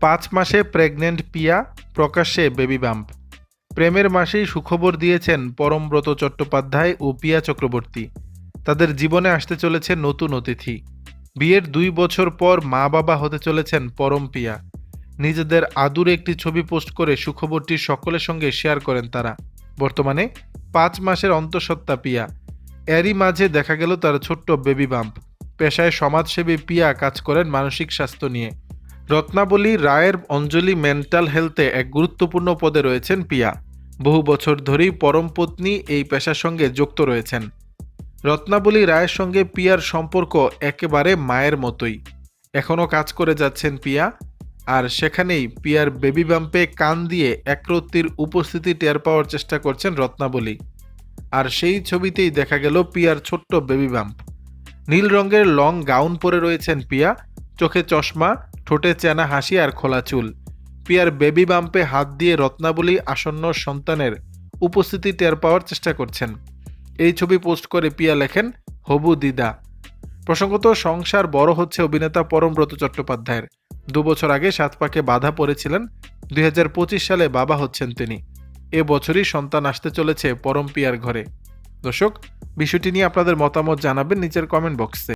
পাঁচ মাসে প্রেগনেন্ট পিয়া প্রকাশ্যে বেবি বাম্প। প্রেমের মাসেই সুখবর দিয়েছেন পরমব্রত চট্টোপাধ্যায় ও পিয়া চক্রবর্তী। তাদের জীবনে আসতে চলেছে নতুন অতিথি। বিয়ের দুই বছর পর মা বাবা হতে চলেছেন পরম পিয়া। নিজেদের আদুরে একটি ছবি পোস্ট করে সুখবরটি সকলের সঙ্গে শেয়ার করেন তারা। বর্তমানে পাঁচ মাসের অন্তঃসত্ত্বা পিয়া। এরই মাঝে দেখা গেল তার ছোট্ট বেবি বাম্প। পেশায় সমাজসেবী পিয়া কাজ করেন মানসিক স্বাস্থ্য নিয়ে। রত্নাবলী রায়ের অঞ্জলি মেন্টাল হেলথে এক গুরুত্বপূর্ণ পদে রয়েছেন পিয়া। বহু বছর ধরেই পরমপত্নী এই পেশার সঙ্গে যুক্ত রয়েছেন। রত্নাবলী রায়ের সঙ্গে পিয়ার সম্পর্ক একেবারে মায়ের মতোই। এখনও কাজ করে যাচ্ছেন পিয়া, আর সেখানেই পিয়ার বেবি বাম্পে কান দিয়ে একরত্তির উপস্থিতি টের পাওয়ার চেষ্টা করছেন রত্নাবলী। আর সেই ছবিতেই দেখা গেল পিয়ার ছোট্ট বেবি বাম্প। নীল রঙের লং গাউন পরে রয়েছেন পিয়া চোখে চশমা, ঠোঁটে চেনা হাসি আর খোলা চুল। পিয়ার বেবি বাম্পে হাত দিয়ে রত্নাবলী আসন্ন সন্তানের উপস্থিতি টের পাওয়ার চেষ্টা করছেন। এই ছবি পোস্ট করে পিয়া লেখেন, হবু দিদা। প্রসঙ্গত, সংসার বড় হচ্ছে অভিনেতা পরমব্রত চট্টোপাধ্যায়ের। দুবছর আগে সাত পাকে বাধা পড়েছিলেন, দুই হাজার পঁচিশ সালে বাবা হচ্ছেন তিনি। এ বছরই সন্তান আসতে চলেছে পরম পিয়ার ঘরে। দর্শক, বিষয়টি নিয়ে আপনাদের মতামত জানাবেন নিচের কমেন্ট বক্সে।